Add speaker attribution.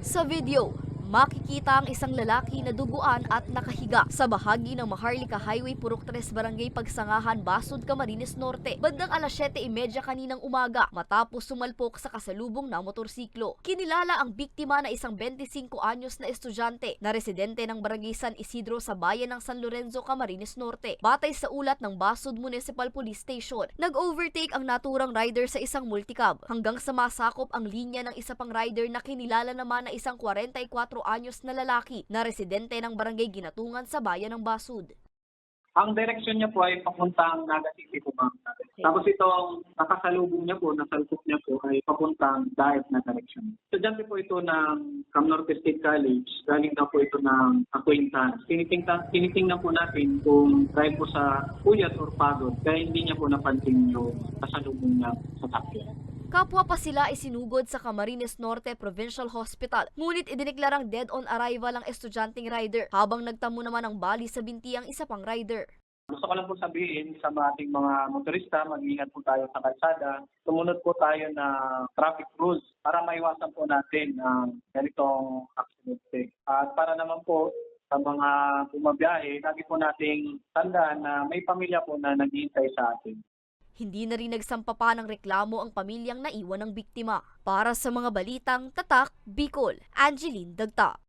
Speaker 1: Sa video, makikita ang isang lalaki na duguan at nakahiga sa bahagi ng Maharlika Highway Purok 3 Barangay Pagsangahan, Basud, Camarines Norte. Bandang alas 7.30 kaninang umaga matapos sumalpok sa kasalubong na motorsiklo. Kinilala ang biktima na isang 25 anyos na estudyante na residente ng Barangay San Isidro sa bayan ng San Lorenzo, Camarines Norte. Batay sa ulat ng Basud Municipal Police Station, nag-overtake ang naturang rider sa isang multicab hanggang sa masakop ang linya ng isa pang rider na kinilala naman na isang 44 anyos na lalaki na residente ng barangay Ginatungan sa bayan ng Basud.
Speaker 2: Ang direksyon niya po ay papuntang Naga City po, ma'am. Tapos itong nakasalubong niya po, nasalpok niya po ay papuntang Daet na direksyon. Estudyante po ito ng Cam Norte State College. Galing na po ito ng acquaintance. Tinitingnan, tinitingnan po natin kung dahil po sa puyat or pagod, kaya hindi niya po napansin yung kasalubong niya sa sakyan.
Speaker 1: Kapwa pa sila isinugod sa Camarines Norte Provincial Hospital, ngunit idineklarang dead on arrival ang estudyanteng rider habang nagtamo naman ang bali sa binti ang isa pang rider.
Speaker 2: Gusto ko lang po sabihin sa ating mga motorista, mag-ingat po tayo sa kalsada. Sumunod po tayo na traffic rules para maiwasan po natin ang ganitong aksidente. At para naman po sa mga bumabiyahe, lagi po nating tandaan na may pamilya po na naghihintay sa atin.
Speaker 1: Hindi na rin nagsampa pa ng reklamo ang pamilyang naiwan ng biktima. Para sa mga balitang tatak, Bicol, Angeline Dagta.